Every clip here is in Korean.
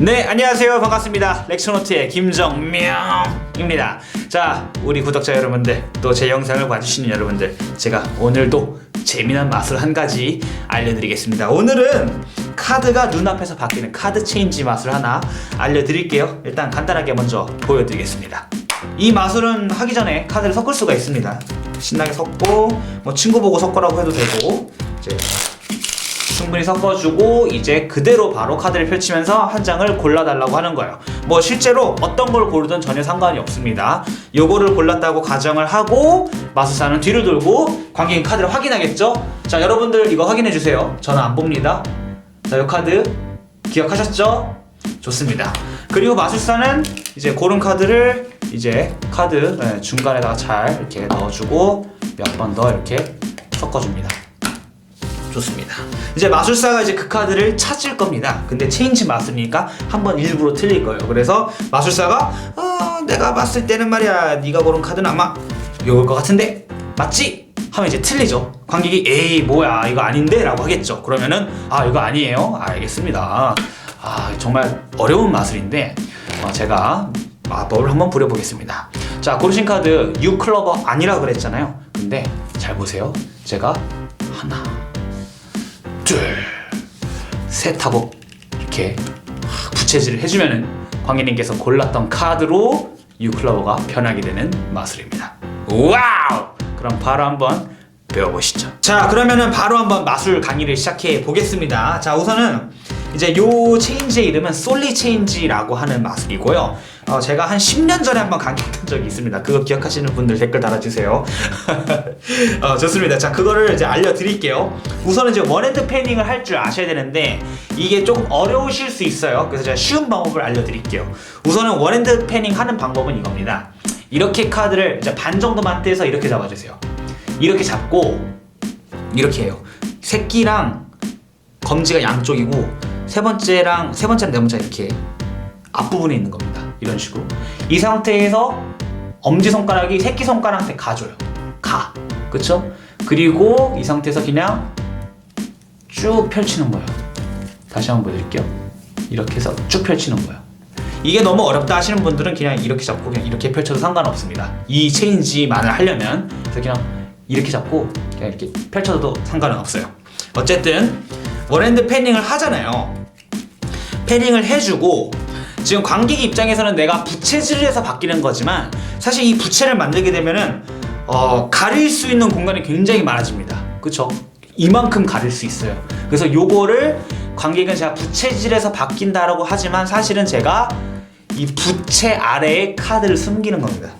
네, 안녕하세요. 반갑습니다. 렉처노트의 김정명입니다. 자, 우리 구독자 여러분들, 또 제 영상을 봐주시는 여러분들, 제가 오늘도 재미난 맛을 한 가지 알려드리겠습니다. 오늘은 카드가 눈앞에서 바뀌는 카드 체인지 맛을 하나 알려드릴게요. 일단 간단하게 먼저 보여드리겠습니다. 이 마술은 하기 전에 카드를 섞을 수가 있습니다. 신나게 섞고, 뭐 친구 보고 섞으라고 해도 되고, 이제 충분히 섞어주고 이제 그대로 바로 카드를 펼치면서 한 장을 골라달라고 하는 거예요. 뭐 실제로 어떤 걸 고르든 전혀 상관이 없습니다. 요거를 골랐다고 가정을 하고 마술사는 뒤를 돌고 관객인 카드를 확인하겠죠? 자 여러분들 이거 확인해 주세요. 저는 안 봅니다. 자요 카드 기억하셨죠? 좋습니다. 그리고 마술사는 이제 고른 카드를 이제 카드 네, 중간에다가 잘 이렇게 넣어주고 몇 번 더 이렇게 섞어줍니다. 좋습니다. 이제 마술사가 이제 그 카드를 찾을 겁니다. 근데 체인지 마술이니까 한번 일부러 틀릴 거예요. 그래서 마술사가 아, 내가 봤을 때는 말이야 네가 고른 카드는 아마 이걸 것 같은데 맞지? 하면 이제 틀리죠. 관객이 에이 뭐야 이거 아닌데 라고 하겠죠. 그러면은 아 이거 아니에요. 알겠습니다. 아 정말 어려운 마술인데 어, 제가 마법을 한번 부려보겠습니다. 자 고르신 카드 U 클로버 아니라 그랬잖아요. 근데 잘 보세요. 제가 하나 둘셋 하고 이렇게 확 부채질을 해주면은 광희님께서 골랐던 카드로 유클로버가 변하게 되는 마술입니다. 와우! 그럼 바로 한번 배워보시죠. 자, 그러면은 바로 한번 마술 강의를 시작해 보겠습니다. 자, 우선은 이제 요 체인지의 이름은 솔리 체인지라고 하는 마술이고요. 어, 제가 한 10년 전에 한번 강의했던 적이 있습니다. 그거 기억하시는 분들 댓글 달아주세요. 어, 좋습니다. 자, 그거를 이제 알려드릴게요. 우선은 이제 원핸드 패닝을 할 줄 아셔야 되는데 이게 조금 어려우실 수 있어요. 그래서 제가 쉬운 방법을 알려드릴게요. 우선은 원핸드 패닝 하는 방법은 이겁니다. 이렇게 카드를 이제 반 정도만 떼서 이렇게 잡아주세요. 이렇게 잡고 이렇게 해요. 새끼랑 검지가 양쪽이고 세 번째랑 세 번째랑 네 번째 이렇게 앞부분에 있는 겁니다. 이런 식으로 이 상태에서 엄지 손가락이 새끼 손가락한테 가줘요. 가, 그쵸? 그리고 이 상태에서 그냥 쭉 펼치는 거예요. 다시 한번 보여드릴게요. 이렇게 해서 쭉 펼치는 거예요. 이게 너무 어렵다 하시는 분들은 그냥 이렇게 잡고 그냥 이렇게 펼쳐도 상관없습니다. 이 체인지만을 하려면 그래서 그냥 이렇게 잡고 그냥 이렇게 펼쳐도 상관은 없어요. 어쨌든 원핸드 패닝을 하잖아요. 패닝을 해주고 지금 관객 입장에서는 내가 부채질을 해서 바뀌는 거지만 사실 이 부채를 만들게 되면은 어, 가릴 수 있는 공간이 굉장히 많아집니다. 그쵸? 이만큼 가릴 수 있어요. 그래서 요거를 관객은 제가 부채질해서 바뀐다라고 하지만 사실은 제가 이 부채 아래에 카드를 숨기는 겁니다.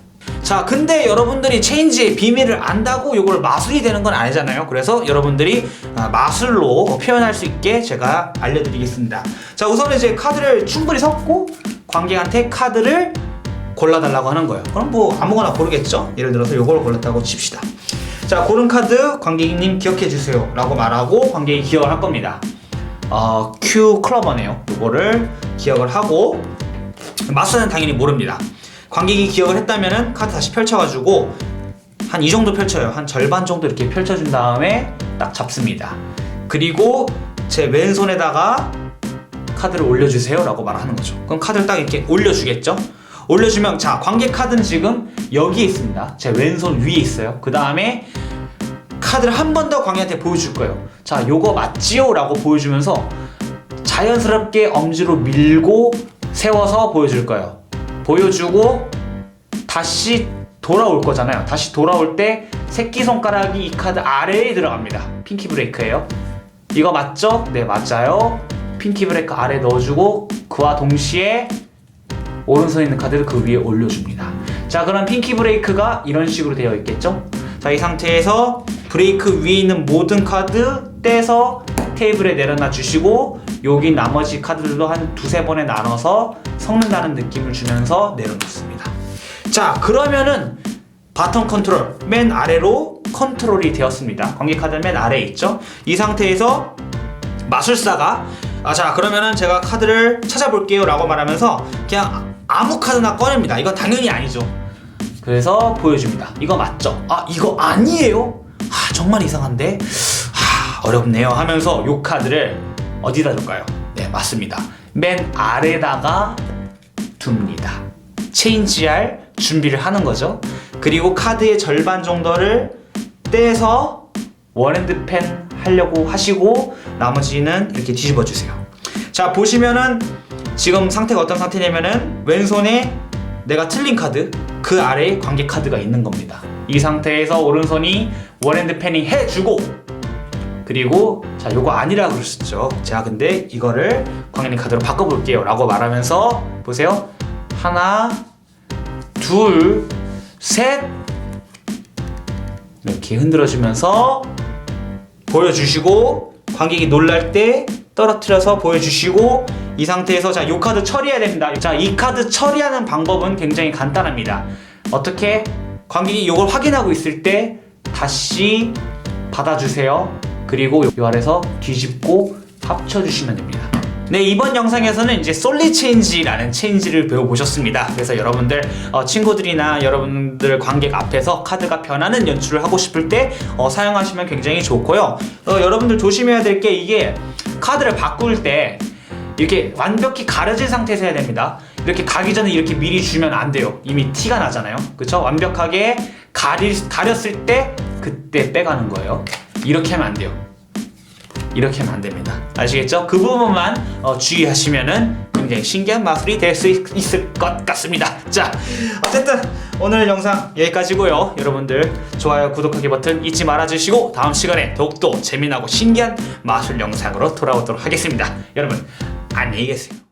자, 근데 여러분들이 체인지의 비밀을 안다고 요걸 마술이 되는 건 아니잖아요. 그래서 여러분들이 아, 마술로 표현할 수 있게 제가 알려드리겠습니다. 자, 우선 이제 카드를 충분히 섞고 관객한테 카드를 골라달라고 하는 거예요. 그럼 뭐 아무거나 고르겠죠? 예를 들어서 요걸 골랐다고 칩시다. 자, 고른 카드 관객님 기억해 주세요. 라고 말하고 관객이 기억을 할 겁니다. 어, Q 클러버네요. 요거를 기억을 하고 마술은 당연히 모릅니다. 관객이 기억을 했다면은 카드 다시 펼쳐가지고 한 이 정도 펼쳐요. 한 절반 정도 이렇게 펼쳐준 다음에 딱 잡습니다. 그리고 제 왼손에다가 카드를 올려주세요 라고 말하는 거죠. 그럼 카드를 딱 이렇게 올려주겠죠? 올려주면 자 관객 카드는 지금 여기에 있습니다. 제 왼손 위에 있어요. 그 다음에 카드를 한 번 더 광희한테 보여줄 거예요. 자, 요거 맞지요? 라고 보여주면서 자연스럽게 엄지로 밀고 세워서 보여줄 거예요. 보여주고 다시 돌아올 거잖아요. 다시 돌아올 때 새끼손가락이 이 카드 아래에 들어갑니다. 핑키 브레이크예요. 이거 맞죠? 네, 맞아요. 핑키 브레이크 아래 넣어주고 그와 동시에 오른손에 있는 카드를 그 위에 올려줍니다. 자, 그럼 핑키 브레이크가 이런 식으로 되어 있겠죠? 자, 이 상태에서 브레이크 위에 있는 모든 카드 떼서 테이블에 내려놔 주시고 여기 나머지 카드들도 한 두세 번에 나눠서 섞는다는 느낌을 주면서 내려놓습니다. 자, 그러면은 바텀 컨트롤 맨 아래로 컨트롤이 되었습니다. 관계 카드 맨 아래에 있죠? 이 상태에서 마술사가 아, 자 그러면은 제가 카드를 찾아볼게요 라고 말하면서 그냥 아무 카드나 꺼냅니다 이건 당연히 아니죠 그래서 보여줍니다 이거 맞죠? 아 이거 아니에요? 아 정말 이상한데 아 어렵네요 하면서 요 카드를 어디다 둘까요? 네 맞습니다 맨 아래다가 둡니다. 체인지할 준비를 하는 거죠. 그리고 카드의 절반 정도를 떼서 원핸드펜 하려고 하시고 나머지는 이렇게 뒤집어 주세요. 자 보시면은 지금 상태가 어떤 상태냐면은 왼손에 내가 틀린 카드 그 아래에 관계 카드가 있는 겁니다. 이 상태에서 오른손이 원핸드 패닝 해주고 그리고 자 요거 아니라 그러셨죠. 제가 근데 이거를 광현이 카드로 바꿔볼게요 라고 말하면서 보세요. 하나 둘셋 이렇게 흔들어주면서 보여주시고 관객이 놀랄 때 떨어뜨려서 보여주시고 이 상태에서 자, 이 카드 처리해야 됩니다. 자, 이 카드 처리하는 방법은 굉장히 간단합니다. 어떻게 관객이 이걸 확인하고 있을 때 다시 받아주세요. 그리고 이 아래서 뒤집고 합쳐주시면 됩니다. 네 이번 영상에서는 이제 솔리 체인지라는 체인지를 배워보셨습니다. 그래서 여러분들 어, 친구들이나 여러분들 관객 앞에서 카드가 변하는 연출을 하고 싶을 때 어, 사용하시면 굉장히 좋고요. 어, 여러분들 조심해야 될 게 이게 카드를 바꿀 때 이렇게 완벽히 가려진 상태에서 해야 됩니다. 이렇게 가기 전에 이렇게 미리 주면 안 돼요. 이미 티가 나잖아요. 그쵸? 완벽하게 가리, 가렸을 때 그때 빼가는 거예요. 이렇게 하면 안 돼요. 이렇게 하면 안 됩니다. 아시겠죠? 그 부분만 어, 주의하시면은 굉장히 신기한 마술이 될 수 있을 것 같습니다. 자, 어쨌든 오늘 영상 여기까지고요. 여러분들 좋아요, 구독하기 버튼 잊지 말아주시고 다음 시간에 더욱더 재미나고 신기한 마술 영상으로 돌아오도록 하겠습니다. 여러분 안녕히 계세요.